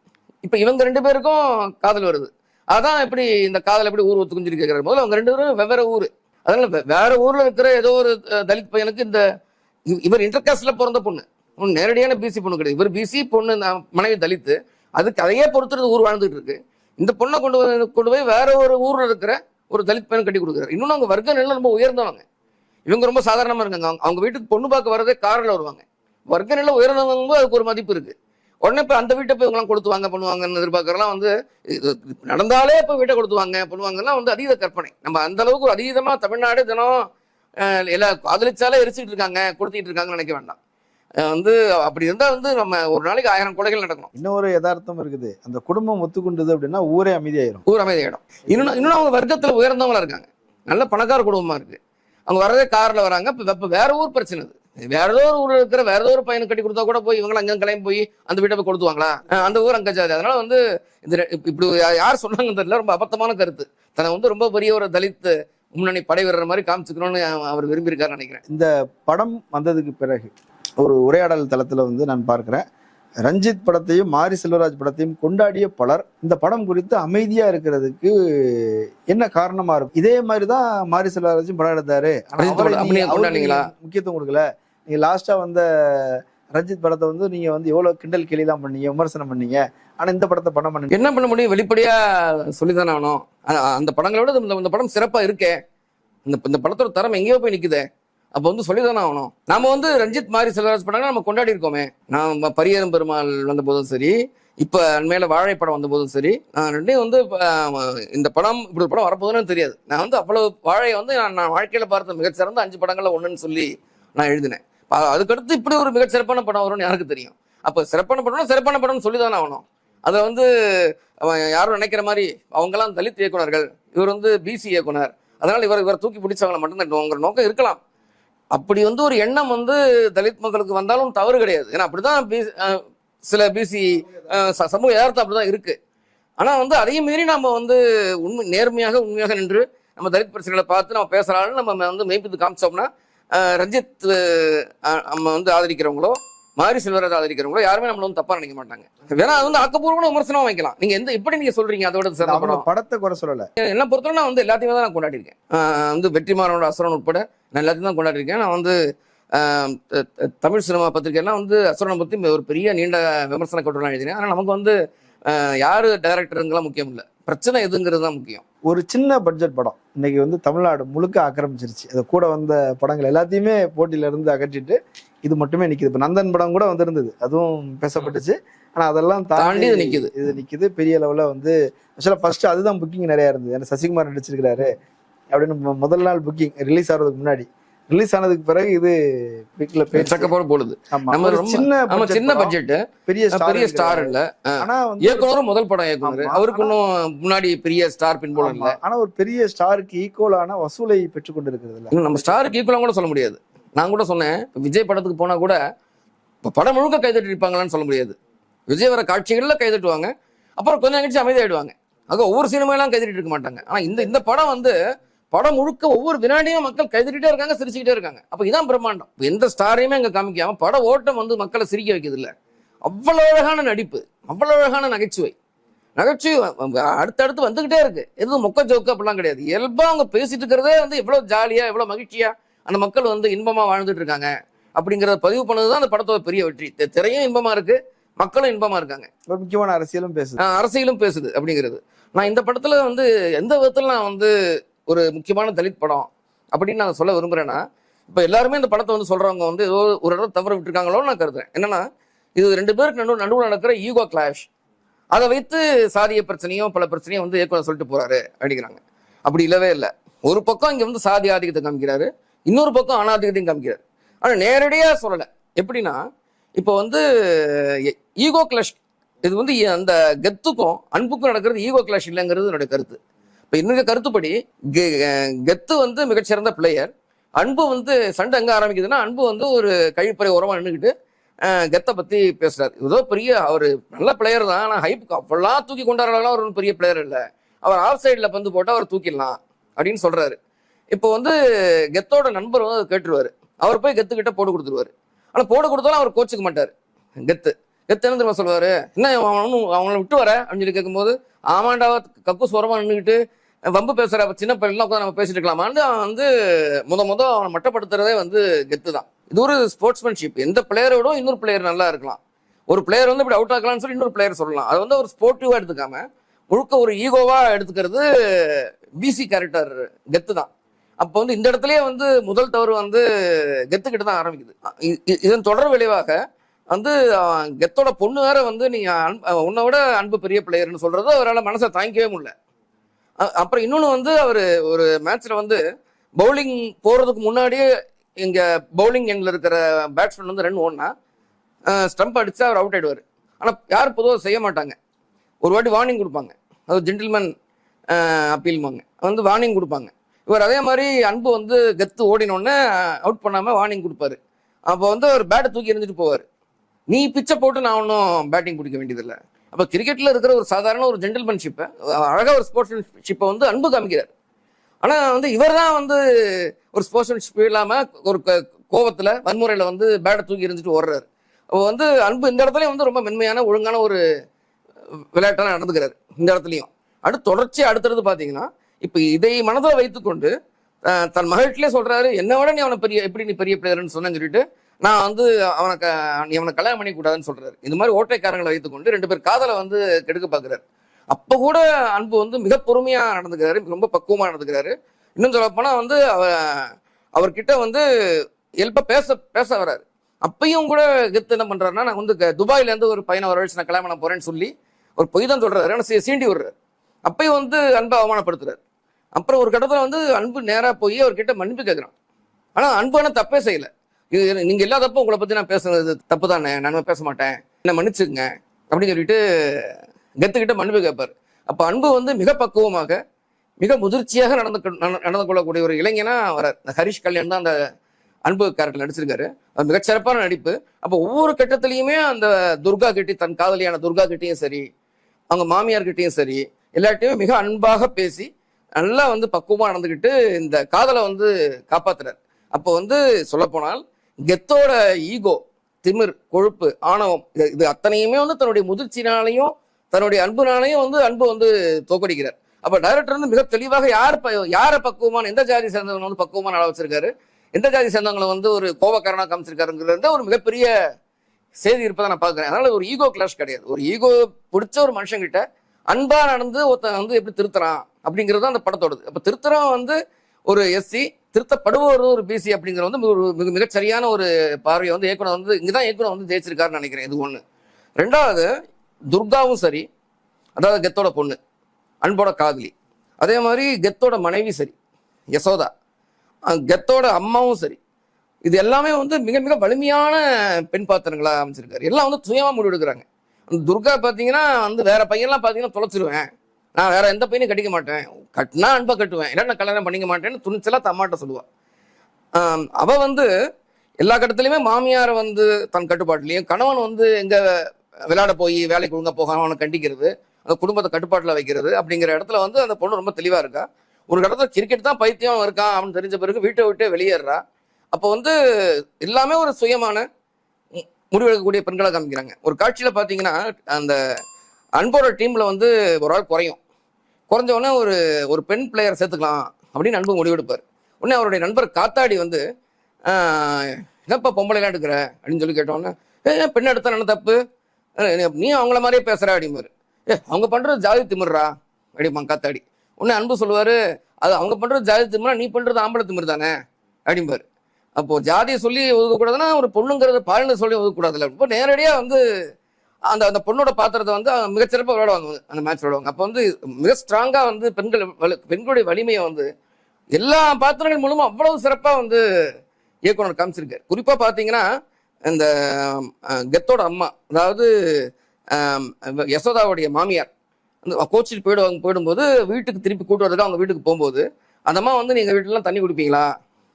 Speaker 2: இப்போ இவங்க ரெண்டு பேருக்கும் காதல் வருது. அதான் எப்படி இந்த காதல் எப்படி ஊர் ஒத்துக்குஞ்சு முதல்ல அவங்க ரெண்டு பேரும் வெவ்வேறு ஊர். அதனால வேற ஊர்ல இருக்கிற ஏதோ ஒரு தலித் பையனுக்கு இந்த இவர் இன்டர்காஸ்ட்ல பிறந்த பொண்ணு. நேரடியான பிசி பொண்ணு கிடையாது. இவர் பிசி பொண்ணு மனைவி தலித்து. அதுக்கு அதையே பொறுத்துறது ஊர் வாழ்ந்துட்டு இருக்கு இந்த பொண்ணை கொண்டு வந்து கொண்டு போய் வேற ஒரு ஊர்ல இருக்கிற ஒரு தலித் பையன் கட்டி கொடுக்குறாரு. இன்னொன்று அவங்க வர்க்க நிலை ரொம்ப உயர்ந்தவங்க. இவங்க ரொம்ப சாதாரணமா இருக்காங்க. அவங்க- அவங்க வீட்டுக்கு பொண்ணு பார்க்க வரதே காரில் வருவாங்க. வர்க்க நிலை உயர்ந்தவங்க அதுக்கு ஒரு மதிப்பு இருக்கு. உடனே இப்போ அந்த வீட்டை போய் இவங்கலாம் கொடுத்துவாங்க பண்ணுவாங்கன்னு எதிர்பார்க்கறலாம் வந்து நடந்தாலே இப்போ வீட்டை கொடுத்துவாங்க பண்ணுவாங்கலாம் வந்து அதீத கற்பனை. நம்ம அந்த அளவுக்கு அதீதமா தமிழ்நாடு தினம் அஹ், எல்லாம் காதலிச்சாலே எரிச்சிட்டு இருக்காங்க கொடுத்திட்டு இருக்காங்கன்னு நினைக்க வேண்டாம். வந்து அப்படி இருந்தா வந்து நம்ம ஒரு நாளைக்கு ஆயிரம் கொலைகள் நடக்கணும்.
Speaker 1: இன்னொரு யதார்த்தம் இருக்குது. அந்த குடும்பம் ஒத்துக்கொண்டது அப்படின்னா ஊரே அமைதியாயிரும்.
Speaker 2: ஊர் அமைதியிடம் இன்னொன்று இன்னொன்று அவங்க வர்க்கத்துல உயர்ந்தவங்களா இருக்காங்க. நல்ல பணக்கார குடும்பமா இருக்கு. அவங்க வரதே கார்ல வராங்க. இப்போ வேற ஊர் பிரச்சனை இது வேற ஏதோ ஒரு ஊர்ல இருக்கிற வேற ஏதோ ஒரு பையனுக்கு கட்டி கொடுத்தா கூட போய் இவங்க அங்க கிளம்பி போய் அந்த வீட்டை போய் கொடுத்துவாங்களா அந்த ஊர் அங்க ஜாதி. அதனால வந்து இந்த இப்ப- இப்படி யார் சொன்னாங்கன்னு தெரியல. ரொம்ப அபத்தமான கருத்து. தன்னை வந்து ரொம்ப பெரிய ஒரு தலித் முன்னணி படை வீரர் மாதிரி காமிச்சுக்கணும்னு அவர் விரும்பியிருக்காருன்னு நினைக்கிறேன்.
Speaker 1: படம் வந்ததுக்கு பிறகு ஒரு உரையாடல் தளத்துல வந்து நான் பார்க்கிறேன். ரஞ்சித் படத்தையும் மாரி செல்வராஜ் படத்தையும் கொண்டாடிய பலர் இந்த படம் குறித்து அமைதியா இருக்கிறதுக்கு என்ன காரணமா இருக்கும்? இதே மாதிரி தான் மாரி செல்வராஜும் படம் எடுத்தாரு. முக்கியத்துவம் கொடுக்கல. நீங்கள் லாஸ்ட்டாக வந்த ரஞ்சித் படத்தை வந்து நீங்க வந்து எவ்வளவு கிண்டல் கேலிலாம் பண்ணீங்க விமர்சனம் பண்ணீங்க? ஆனா இந்த படத்தை படம் பண்ணி
Speaker 2: என்ன பண்ண முடியும்? வெளிப்படையா சொல்லிதானே ஆகணும். அந்த படங்களை விட இந்த- இந்த படம் சிறப்பா இருக்கே. இந்த இந்த படத்தோட தரம் எங்கேயோ போய் நிக்குதே. அப்போ வந்து சொல்லிதானே ஆகணும். நாம வந்து ரஞ்சித் மாரி செல்வராஜ் படங்கள் நம்ம கொண்டாடி இருக்கோமே. நான் பரியரும் பெருமாள் வந்த போதும் சரி இப்போ அண்மையில வாழைப்படம் வந்த போதும் சரி நான் ரெண்டையும் வந்து இந்த படம் இப்படி ஒரு படம் வரப்போகுதுன்னு தெரியாது. நான் வந்து அவ்வளவு வாழையை வந்து நான் நான் வாழ்க்கையில பார்த்த மிகச்சிறந்த அஞ்சு படங்கள்ல ஒன்றுன்னு சொல்லி நான் எழுதினேன். அதுக்கடுத்து இப்படி ஒரு மிகச்சிறப்பான படம் வரும்னு யாருக்கு தெரியும்? அப்போ சிறப்பான படம்னா சிறப்பான படம்னு சொல்லி தானே ஆகணும். அதை வந்து அவன் யாரும் நினைக்கிற மாதிரி அவங்கெல்லாம் தலித் இயக்குனர்கள் இவர் வந்து பிசி இயக்குனர். அதனால் இவர் இவர் தூக்கி பிடிச்சவங்களை மட்டும்தான் நோக்கம் இருக்கலாம். அப்படி வந்து ஒரு எண்ணம் வந்து தலித் மக்களுக்கு வந்தாலும் தவறு கிடையாது. ஏன்னா அப்படிதான் பி- சில பிசி சமூக யதார்த்தம் அப்படிதான் இருக்கு. ஆனால் வந்து அதையும் மீறி நம்ம வந்து உண்மை நேர்மையாக உண்மையாக நின்று நம்ம தலித் பிரச்சனைகளை பார்த்து நம்ம பேசுகிறாலும் நம்ம வந்து மெய்ப்பித்து காமிச்சோம்னா ரஞ்சித் நம்ம வந்து ஆதரிக்கிறவங்களோ மாரி செல்வராஜ் ஆதரிக்கிறவங்களோ யாருமே நம்மள வந்து தப்பா நினைக்க மாட்டாங்க. வேணா அது வந்து ஆக்கப்பூர்வமான விமர்சனம் வைக்கலாம். நீங்க எந்த எப்படி நீங்க சொல்றீங்க அதோட
Speaker 1: அவங்க
Speaker 2: படம்?
Speaker 1: படத்தை குறை சொல்லல.
Speaker 2: என்ன பொறுத்தவரை நான் வந்து எல்லாத்தையுமே தான் நான் கொண்டாடிருக்கேன் வந்து வெற்றிமாறனோட அசுரன் உட்பட நான் எல்லாத்தையும் தான் கொண்டாடிருக்கேன் நான் வந்து தமிழ் சினிமா பத்திரிகைலாம் வந்து அசுரனை பற்றி ஒரு பெரிய நீண்ட விமர்சன கட்டுரை எழுதினேன். ஆனால் நமக்கு வந்து யாரு டைரக்டருங்கெல்லாம் முக்கியம் இல்லை. பிரச்சனை எதுங்கிறது தான் முக்கியம்.
Speaker 1: ஒரு சின்ன பட்ஜெட் படம். இன்னைக்கு வந்து தமிழ்நாடு முழுக்க ஆக்கிரமிச்சிருச்சு. அது கூட வந்த படங்கள் எல்லாத்தையுமே போட்டியில இருந்து அகற்றிட்டு இது மட்டுமே நிக்குது. இப்ப நந்தன் படம் கூட வந்திருந்தது. அதுவும் பேசப்பட்டுச்சு. ஆனா அதெல்லாம்
Speaker 2: தாண்டி இது நிக்குது.
Speaker 1: இது நிக்குது. பெரிய லெவல்ல வந்து ஆக்சுவலா ஃபர்ஸ்ட் அதுதான் புக்கிங் நிறைய இருந்தது. ஏன்னா சசிகுமார் நடிச்சிருக்கிறாரு அப்படின்னு முதல் நாள் புக்கிங் ரிலீஸ் ஆகிறதுக்கு முன்னாடி. ரிலீஸ் ஆனதுக்கு பிறகு இது வீக்ல
Speaker 2: சக்கப்போட போடுது. நம்ம
Speaker 1: சின்ன budget
Speaker 2: சின்ன பட்ஜெட்
Speaker 1: பெரிய ஸ்டார்
Speaker 2: பெரிய ஸ்டார் இல்ல.
Speaker 1: ஆனா
Speaker 2: இயக்குனரும் முதல் படம் இயக்குனர். அவருக்கு இன்னும் முன்னாடி பெரிய ஸ்டார் பின்புலம் இல்ல.
Speaker 1: ஆனா ஒரு பெரிய ஸ்டாருக்கு ஈக்குவலான வசூலை பெற்றுக் இல்ல.
Speaker 2: இன்னும் நம்ம ஸ்டாருக்கு ஈக்குவலாக கூட சொல்ல முடியாது. நான் கூட சொன்னேன் விஜய் படத்துக்கு போனா கூட இப்போ படம் முழுக்க கைதட்டி இருப்பாங்களான்னு சொல்ல முடியாது. விஜய் வர காட்சிகள்ல கைதட்டுவாங்க. அப்புறம் கொஞ்சம் கழிச்சு அமைதியாயிடுவாங்க. ஆக ஒவ்வொரு சினிமாலாம் கைதட்டிட்டு இருக்க மாட்டாங்க. ஆனா இந்த இந்த படம் வந்து படம் முழுக்க ஒவ்வொரு வினாடியும் மக்கள் கைதட்டிட்டே இருக்காங்க சிரிச்சுக்கிட்டே இருக்காங்க. அப்ப இதான் பிரம்மாண்டம். எந்த ஸ்டாரையுமே அங்க காமிக்காம பட ஓட்டம் வந்து மக்களை சிரிக்க வைக்குது இல்ல அவ்வளவு அழகான நடிப்பு அவ்வளவு அழகான நகைச்சுவை. நகைச்சுவை அடுத்தடுத்து வந்துகிட்டே இருக்கு. எதுவும் மொக்க ஜோக்கு அப்படிலாம் கிடையாது. இயல்பா அவங்க பேசிட்டு இருக்கிறதே வந்து எவ்வளவு ஜாலியா எவ்வளவு மகிழ்ச்சியா அந்த மக்கள் வந்து இன்பமா வாழ்ந்துட்டு இருக்காங்க. அப்படிங்கறத பதிவு பண்ணதுதான் அந்த படத்தோட பெரிய வெற்றி. திரையும் இன்பமா இருக்கு மக்களும் இன்பமா இருக்காங்க.
Speaker 1: ஒரு முக்கியமான அரசியலும் பேசுது.
Speaker 2: அரசியலும் பேசுது அப்படிங்கிறது. நான் இந்த படத்துல வந்து எந்த விதத்துல நான் வந்து ஒரு முக்கியமான தலித் படம் அப்படின்னு நான் சொல்ல விரும்புகிறேன்னா இப்போ எல்லாருமே இந்த படத்தை வந்து சொல்கிறவங்க வந்து ஏதோ ஒரு இடம் தவற விட்டுருக்காங்களோன்னு நான் கருதுறேன். என்னன்னா இது ரெண்டு பேருக்கு நடுவு நடுவில் நடக்கிற ஈகோ கிளாஷ் அதை வைத்து சாதிய பிரச்சனையும் பல பிரச்சனையும் வந்து இயக்குனர் சொல்லிட்டு போகிறாரு அப்படிங்கிறாங்க. அப்படி இல்லவே இல்லை. ஒரு பக்கம் இங்கே வந்து சாதி ஆதிக்கத்தை காமிக்கிறாரு இன்னொரு பக்கம் அனாதிக்கத்தையும் காமிக்கிறாரு. ஆனால் நேரடியாக சொல்லலை. எப்படின்னா இப்போ வந்து ஈகோ கிளாஷ் இது வந்து அந்த கெத்துக்கும் அன்புக்கும் நடக்கிறது ஈகோ கிளாஷ் இல்லைங்கிறது என்னுடைய கருத்து. இப்போ என்னுடைய கருத்துப்படி கெ- கெத்து வந்து மிகச்சிறந்த பிளேயர் அன்பு வந்து சண்டை எங்க ஆரம்பிக்குதுன்னா அன்பு வந்து ஒரு கழிப்பறை உரமா நின்றுக்கிட்டு கெத்தை பத்தி பேசுறாரு. ஏதோ பெரிய அவர் நல்ல பிளேயர் தான் ஆனால் ஹைப் அப்பெல்லாம் தூக்கி கொண்டாடுறலாம் ஒன்றும் பெரிய பிளேயர் இல்லை. அவர் ஆஃப் சைடில் பந்து போட்டால் அவர் தூக்கிடலாம் அப்படின்னு சொல்றாரு. இப்போ வந்து கெத்தோட நண்பர் வந்து அதை கேட்டுருவாரு. அவர் போய் கெத்து கிட்ட போட்டு கொடுத்துருவாரு. ஆனா போட்டு கொடுத்தாலும் அவர் கோச்சுக்க மாட்டார் கெத்து. எத்தனை என்ன தெரியுமா சொல்லுவாரு? என்ன அவனும் அவங்கள விட்டு வர? அப்படின்னு சொல்லி கேட்கும்போது ஆமாண்டா கக்கு சுரமா நின்றுக்கிட்டு வம்பு பேசுற சின்ன பிள்ளைலாம் உட்காந்து நம்ம பேசிட்டு இருக்கலாமான்னு அவன் வந்து முத முத அவனை மட்டப்படுத்துறதே வந்து கெத்து தான். இது ஒரு ஸ்போர்ட்ஸ்மேன்ஷிப் எந்த பிளேயரோட இன்னொரு பிளேயர் நல்லா இருக்கலாம். ஒரு பிளேயர் வந்து இப்படி அவுட் ஆகலாம்னு சொல்லி இன்னொரு பிளேயர் சொல்லலாம். அது வந்து ஒரு ஸ்போர்ட்டிவா எடுத்துக்காம முழுக்க ஒரு ஈகோவா எடுத்துக்கிறது பிசி கேரக்டர் கெத்து தான். அப்போ வந்து இந்த இடத்துலயே வந்து முதல் தவறு வந்து கெத்துக்கிட்டு தான் ஆரம்பிக்குது. இதன் தொடர் விளைவாக வந்து கெத்தோட பொண்ணு வேற வந்து நீங்க அன்பு- உன்னை விட அன்பு பெரிய பிளேயர்னு சொல்றது அவரால் மனசை தாங்கிக்கவே முடியல. அப்புறம் இன்னொன்று வந்து அவர் ஒரு மேட்ச்ல வந்து பவுலிங் போறதுக்கு முன்னாடியே இங்க பவுலிங் எண்ணில் இருக்கிற பேட்ஸ்மேன் வந்து ரன் ஓடினா ஸ்டம்ப் அடிச்சு அவர் அவுட் ஆயிடுவார். ஆனால் யாரும் பொதுவாக செய்ய மாட்டாங்க. ஒரு வாட்டி வார்னிங் கொடுப்பாங்க. அது ஜென்டில்மேன் அப்பீல்மாங்க வந்து வார்னிங் கொடுப்பாங்க. இவர் அதே மாதிரி அன்பு வந்து கெத்து ஓடினோடனே அவுட் பண்ணாமல் வார்னிங் கொடுப்பாரு. அப்போ வந்து அவர் பேட்டை தூக்கி எறிஞ்சிட்டு போவார். நீ பிச்சை போட்டு நான் ஒன்றும் பேட்டிங் பிடிக்க வேண்டியதில்லை. அப்போ கிரிக்கெட்டில் இருக்கிற ஒரு சாதாரண ஒரு ஜென்டில்மேன்ஷிப்பை அழகாக ஒரு ஸ்போர்ட்ஸ்மேன்ஷிப்பை வந்து அன்பு காமிக்கிறார். ஆனால் வந்து இவர் தான் வந்து ஒரு ஸ்போர்ட்ஸ்மேன்ஷிப் இல்லாமல் ஒரு க- வன்முறையில் வந்து பேட்டை தூக்கி இருந்துட்டு ஓடுறாரு. அப்போ வந்து அன்பு இந்த இடத்துலையும் வந்து ரொம்ப மென்மையான ஒழுங்கான ஒரு விளையாட்டாக நடந்துக்கிறாரு இந்த இடத்துலையும். அடுத்து தொடர்ச்சி அடுத்தடுத்து பார்த்தீங்கன்னா இப்போ இதை மனதில் வைத்துக்கொண்டு தன் மகிழ்ச்சியிலே சொல்கிறாரு என்ன விட நீ அவனை பெரிய எப்படி நீ பெரிய பிளேயர்னு சொன்னேன்னு சொல்லிட்டு நான் வந்து அவனை க- இவனை கல்யாணம் பண்ணி கூடாதுன்னு சொல்றாரு. இந்த மாதிரி ஓட்டைக்காரங்களை வைத்துக்கொண்டு ரெண்டு பேர் காதலை வந்து கெடுக்க பார்க்குறாரு. அப்போ கூட அன்பு வந்து மிக பொறுமையாக நடந்துக்கிறாரு ரொம்ப பக்குவமாக நடந்துக்கிறாரு. இன்னும் சொல்லப்போனால் வந்து அவ அவர்கிட்ட வந்து எல்ப பேச பேச வராரு. அப்பையும் கூட கெத்து என்ன பண்ணுறாருன்னா நான் வந்து க- ஒரு பையனை வர நான் கல்யாணம் பண்ண போறேன்னு சொல்லி ஒரு பொய் தான் சொல்கிறாரு ஆனால் சீண்டி விடுறாரு. அப்பையும் வந்து அன்பை அவமானப்படுத்துறாரு. அப்புறம் ஒரு கட்டத்தில் வந்து அன்பு நேராக போய் அவர்கிட்ட மன்னிப்பு கேட்குறான். ஆனால் அன்பு ஆனால் தப்பே செய்யலை. இது நீங்க இல்லாதப்போ உங்களை பத்தி நான் பேசுறது தப்பு தானே நான் பேச மாட்டேன். என்ன மன்னிச்சுங்க அப்படின்னு சொல்லிட்டு கெத்துக்கிட்ட மன்னிப்பு கேட்பார். அப்ப அன்பு வந்து மிக பக்குவமாக மிக முதிர்ச்சியாக நடந்து கொ- நடந்து கொள்ளக்கூடிய ஒரு இளைஞனா வரார். இந்த ஹரிஷ் கல்யாண் தான் அந்த அன்பு கேரக்டர் நடிச்சிருக்காரு. அது மிகச்சிறப்பான நடிப்பு. அப்போ ஒவ்வொரு கட்டத்திலையுமே அந்த துர்கா கிட்டி தன் காதலியான துர்கா கிட்டையும் சரி அவங்க மாமியார்கிட்டேயும் சரி எல்லாட்டையும் மிக அன்பாக பேசி நல்லா வந்து பக்குவமா நடந்துக்கிட்டு இந்த காதலை வந்து காப்பாத்துறாரு. அப்போ வந்து சொல்லப்போனால் கெத்தோட ஈகோ திமிர் கொழுப்பு ஆணவம் இது- அத்தனையுமே வந்து தன்னுடைய முதிர்ச்சினாலையும் தன்னுடைய அன்புனாலையும் வந்து அன்பு வந்து தோக்கடிக்கிறார். அப்ப டைரக்டர் வந்து மிக தெளிவாக யார் ப- பக்குவமான எந்த ஜாதி சேர்ந்தவங்க வந்து பக்குவமான அளவு வச்சிருக்காரு? எந்த ஜாதி சேர்ந்தவங்களை வந்து ஒரு கோபக்காரனா காமிச்சிருக்காருங்கிறது ஒரு மிகப்பெரிய செய்தி இருப்பதை நான் பார்க்குறேன். அதனால ஒரு ஈகோ கிளாஷ் கிடையாது. ஒரு ஈகோ பிடிச்ச ஒரு மனுஷங்கிட்ட அன்பா நடந்து ஒருத்தன் வந்து எப்படி திருத்துறான் அப்படிங்கிறது தான் அந்த படத்தோடது. அப்ப திருத்தரம் வந்து ஒரு எஸ்சி திருத்தப்படுபவர் ஒரு பிசி அப்படிங்கிற வந்து ஒரு மிக மிகச்சரியான ஒரு பார்வையை வந்து இயக்குனர் வந்து இங்கே தான் இயக்குனர் வந்து ஜெயிச்சிருக்காருன்னு நினைக்கிறேன் இது ஒன்று ரெண்டாவது துர்காவும் சரி அதாவது கெத்தோட பொண்ணு அன்போட காதலி. அதே மாதிரி கெத்தோட மனைவி சரி யசோதா. கெத்தோட அம்மாவும் சரி. இது எல்லாமே வந்து மிக மிக வலிமையான பெண் பாத்திரங்களாக அமைச்சிருக்காரு எல்லாம் வந்து சுயமாக முடிவெடுக்கிறாங்க. துர்கா பார்த்தீங்கன்னா வந்து வேற பையன்லாம் பார்த்தீங்கன்னா தொலைச்சிருவேன். நான் வேற எந்த பையனையும் கட்டிக்க மாட்டேன். கட்டினா அன்பை கட்டுவேன். என்ன நான் கல்யாணம் பண்ணிக்க மாட்டேன்னு துணிச்சலாக தம்மாட்ட சொல்லுவாள் அவள் அவ வந்து எல்லா கட்டத்துலையுமே மாமியாரை வந்து தன் கட்டுப்பாட்டுலையும் கணவன் வந்து எங்க விளையாட போய் வேலைக்கு ஒழுங்காக போகாம அவனை கண்டிக்கிறது அந்த குடும்பத்தை கட்டுப்பாட்டில் வைக்கிறது அப்படிங்கிற இடத்துல வந்து அந்த பொண்ணு ரொம்ப தெளிவாக இருக்கா. ஒரு இடத்துல கிரிக்கெட் தான் பைத்தியம் இருக்கான் அவன் தெரிஞ்ச பிறகு வீட்டை விட்டு வெளியேறா. அப்போ வந்து எல்லாமே ஒரு சுயமான மு- முடிவெடுக்கக்கூடிய பெண்களை காமிக்கிறாங்க. ஒரு காட்சியில் பார்த்தீங்கன்னா அந்த அன்போட டீமில் வந்து ஒரு ஆள் குறையும். குறைஞ்ச உடனே ஒரு ஒரு பெண் பிளேயர் சேர்த்துக்கலாம் அப்படின்னு அன்பு முடிவெடுப்பார். உடனே அவருடைய நண்பர் காத்தாடி வந்து என்னப்பா பொம்பளை எடுக்கிற? அப்படின்னு சொல்லி கேட்டோன்னே ஏ பெண் எடுத்தா என்ன தப்பு? நீ அவங்கள மாதிரியே பேசுகிற அப்படிம்பாரு. ஏ அவங்க பண்ணுறது ஜாதி திமிர்றா? அப்படிம்பான் காத்தாடி. உடனே அன்பு சொல்லுவார் அது அவங்க பண்ணுறது ஜாதி திமிரா நீ பண்ணுறது ஆம்பளை திமிர் தானே அப்படிம்பாரு. அப்போது ஜாதியை சொல்லி ஒதுக்கக்கூடாதுன்னா ஒரு பொண்ணுங்கிறது பாலின சொல்லி ஒதுக்கக்கூடாதுல்ல. இப்போ நேரடியாக வந்து அந்த அந்த பொண்ணோட பாத்திரத்தை வந்து அவங்க மிகச்சிறப்பாக விளையாடுவாங்க அந்த மேட்ச் விளையாடுவாங்க. அப்போ வந்து மிக ஸ்ட்ராங்காக வந்து பெண்கள் பெண்களுடைய வலிமையை வந்து எல்லா பாத்திரங்கள் மூலமும் அவ்வளவு சிறப்பாக வந்து இயக்குனர் காமிச்சிருக்காரு. குறிப்பாக பார்த்தீங்கன்னா இந்த கெத்தோட அம்மா அதாவது யசோதாவுடைய மாமியார் அந்த கோச்சில் போயிடுவாங்க போயிடும்போது வீட்டுக்கு திருப்பி கூட்டு வரதுக்கு அவங்க வீட்டுக்கு போகும்போது அந்த அம்மா வந்து நீங்கள் வீட்டிலலாம் தண்ணி குடிப்பீங்களா?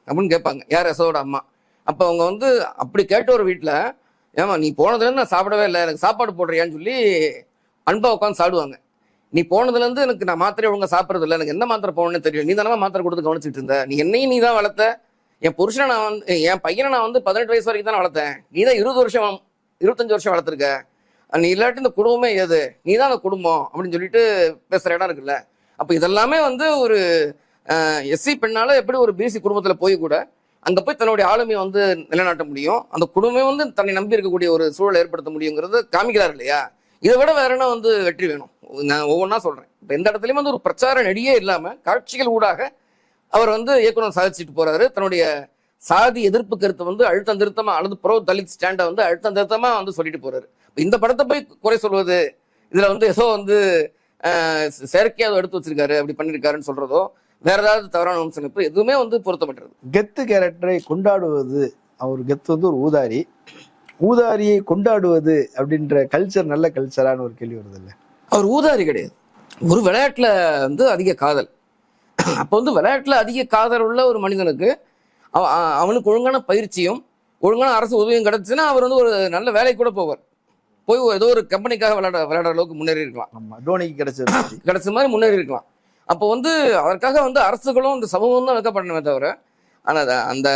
Speaker 2: அப்படின்னு கேட்பாங்க. யார் யசோட அம்மா? அப்போ அவங்க வந்து அப்படி கேட்ட ஒரு வீட்டில் ஏமா நீ போனதுலேருந்து நான் சாப்பிடவே இல்லை. எனக்கு சாப்பாடு போடுறியான்னு சொல்லி அன்பா உட்காந்து சாப்பிடுவாங்க. நீ போனதுலேருந்து எனக்கு நான் மாத்திரை ஒழுங்கா சாப்பிட்றது இல்லை. எனக்கு என்ன மாத்திரை போகணும்னு தெரியும் நீ தானே மாத்திரை கொடுத்து கவனிச்சிட்டு இருந்த? நீ என்னையும் நீ தான் வளர்த்த. என் புருஷனை நான் வந்து என் பையனை நான் வந்து பதினெட்டு வயசு வரைக்கும் தான் வளர்த்தேன். நீ தான் இருபது வருஷம் இருபத்தஞ்சு வருஷம் வளர்த்துருக்க. நீ இல்லாட்டி இந்த குடும்பமே ஏது நீ தான் அந்த குடும்பம் அப்படின்னு சொல்லிட்டு பேசுகிற இடம் இருக்குல்ல. அப்போ இதெல்லாமே வந்து ஒரு எஸ்சி பெண்ணால் எப்படி ஒரு பிசி குடும்பத்தில் போய் கூட அங்க போய் தன்னுடைய ஆளுமையை வந்து நிலைநாட்ட முடியும். அந்த குடும்பமே வந்து தன்னை நம்பி இருக்கக்கூடிய ஒரு சூழலை ஏற்படுத்த முடியுங்கிறது காமிக்கிறார் இல்லையா? இதை விட வேற என்ன வந்து வெற்றி வேணும்? நான் ஒவ்வொன்றா சொல்றேன். இப்போ எந்த இடத்துலயும் வந்து ஒரு பிரச்சார நெடியே இல்லாம காட்சிகள் ஊடாக அவர் வந்து இயக்குனர் சாதிச்சுட்டு போறாரு. தன்னுடைய சாதி எதிர்ப்பு கருத்தை வந்து அழுத்தம் திருத்தமா அல்லது ப்ரோ தலித் ஸ்டாண்டை வந்து அழுத்தம் திருத்தமா வந்து சொல்லிட்டு போறாரு. இந்த படத்தை போய் குறை சொல்வது இதுல வந்து ஏதோ வந்து செயற்கையாக எடுத்து வச்சிருக்காரு அப்படி பண்ணிருக்காருன்னு சொல்றதோ வேற ஏதாவது தவறான அம்சம் இப்போ எதுவுமே வந்து பொருத்தப்பட்டது
Speaker 1: கெத்து கேரக்டரை கொண்டாடுவது அவர் கெத்து வந்து ஒரு ஊதாரி. ஊதாரியை கொண்டாடுவது அப்படின்ற கல்ச்சர் நல்ல கல்ச்சரான ஒரு கேள்வி வருது இல்ல?
Speaker 2: அவர் ஊதாரி கிடையாது. ஒரு விளையாட்டுல வந்து அதிக காதல். அப்போ வந்து விளையாட்டுல அதிக காதல் உள்ள ஒரு மனிதனுக்கு அவனுக்கு ஒழுங்கான பயிற்சியும் ஒழுங்கான அரசு உதவியும் கிடைச்சுன்னா அவர் வந்து ஒரு நல்ல வேலைக்கு கூட போவார். போய் ஏதோ ஒரு கம்பெனிக்காக விளையாட விளையாடுற அளவுக்கு முன்னேறி இருக்கலாம்.
Speaker 1: டோனிக்கு கிடைச்சது
Speaker 2: கிடைச்ச மாதிரி முன்னேறி இருக்கலாம். அப்போ வந்து அதற்காக வந்து அரசுகளும் இந்த சமூகம் தான் வைக்கப்படணுமே தவிர ஆனால் அந்த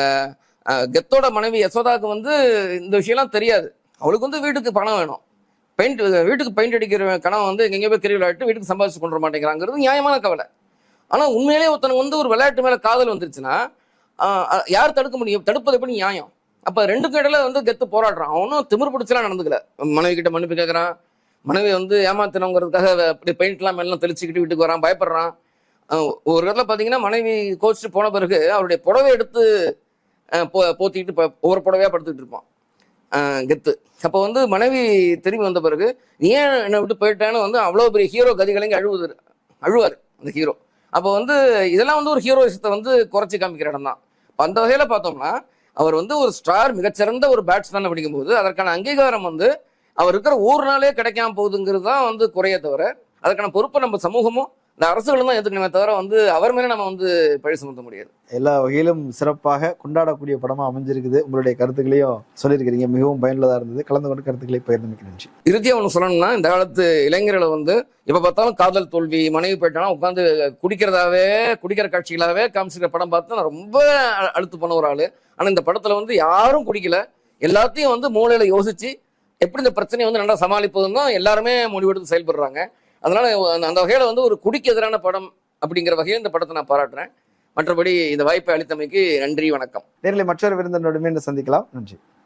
Speaker 2: கெத்தோட மனைவி யசோதாவுக்கு வந்து இந்த விஷயம்லாம் தெரியாது. அவளுக்கு வந்து வீட்டுக்கு பணம் வேணும். பெயிண்ட் வீட்டுக்கு பெயிண்ட் அடிக்கிற கணவன் வந்து எங்கெங்கே போய் கிரிவில் விளையாட்டு வீட்டுக்கு சம்பாதிச்சு கொண்டு வர மாட்டேங்கிறாங்கிறது நியாயமான கவலை. ஆனால் உண்மையிலேயே ஒருத்தனுக்கு வந்து ஒரு விளையாட்டு மேலே காதல் வந்துருச்சுன்னா யார் தடுக்க முடியும்? தடுப்பது எப்படி நியாயம்? அப்போ ரெண்டுக்கும் இடையில வந்து கெத்து போராடுறான். அவனும் திமிர் பிடிச்சலாம் நடந்துக்கல. மனைவி கிட்ட மன்னிப்பு கேட்குறான் மனைவி வந்து ஏமாத்தினவங்கிறதுக்காக இப்படி பெயிண்ட்லாம் மேலாம் தெளிச்சுக்கிட்டு வீட்டுக்கு வரான் பயப்படுறான். ஒரு இடத்துல பார்த்தீங்கன்னா மனைவி கோச்சிட்டு போன பிறகு அவருடைய புடவை எடுத்து போ போத்திக்கிட்டு இப்போ ஒவ்வொரு புடவையாக படுத்துக்கிட்டு இருப்பான். கெத்து. அப்போ வந்து மனைவி திரும்பி வந்த பிறகு நீ ஏன் என்னை விட்டு போயிட்டேன்னு வந்து அவ்வளோ பெரிய ஹீரோ கதிகளைங்க அழுவுது அழுவார் அந்த ஹீரோ அப்போ வந்து இதெல்லாம் வந்து ஒரு ஹீரோயிசத்தை வந்து குறைச்சி காமிக்கிற இடம் தான். அந்த வகையில் பார்த்தோம்னா அவர் வந்து ஒரு ஸ்டார் மிகச்சிறந்த ஒரு பேட்ஸ்மேன் அப்படிங்கும்போது அதற்கான அங்கீகாரம் வந்து அவர் இருக்கிற ஊர்னாலே கிடைக்காம போகுதுங்கிறது தான் வந்து குறைய தவிர அதற்கான பொறுப்பை நம்ம சமூகமும் இந்த அரசுகளும் தான் எதுக்கணுமே தவிர வந்து அவர் மேலே நம்ம வந்து பழி சுமத்த முடியாது.
Speaker 1: எல்லா வகையிலும் சிறப்பாக கொண்டாடக்கூடிய படமா அமைஞ்சிருக்குது. உங்களுடைய கருத்துக்களையும் சொல்லியிருக்கிறீங்க. மிகவும் பயனுள்ளதா இருந்தது. கலந்து கொண்டு கருத்துக்களை பகிர்ந்தமைக்கு நன்றி.
Speaker 2: இறுதியா ஒன்று சொல்லணும்னா இந்த காலத்து இளைஞர்களை வந்து எப்ப பார்த்தாலும் காதல் தோல்வி மனைவி போயிட்டாலும் உட்காந்து குடிக்கிறதாவே குடிக்கிற காட்சிகளாவே காமிச்சிக்கிற படம் பார்த்து நான் ரொம்ப அழுத்து போன ஒரு ஆளு. ஆனா இந்த படத்துல வந்து யாரும் குடிக்கல. எல்லாத்தையும் வந்து மூளையில யோசிச்சு எப்படி இந்த பிரச்சனையை வந்து நல்லா சமாளிப்பதுன்னு தான் எல்லாருமே முடிவெடுத்து செயல்படுறாங்க. அதனால அந்த- வகையில் வகையில வந்து ஒரு குடிக்கு எதிரான படம் அப்படிங்கிற வகையில் இந்த படத்தை நான் பாராட்டுறேன். மற்றபடி இந்த வாய்ப்பை அளித்தமைக்கு நன்றி வணக்கம்.
Speaker 1: நேரில் மற்றொரு விருந்தினருடன் சந்திக்கலாம். நன்றி.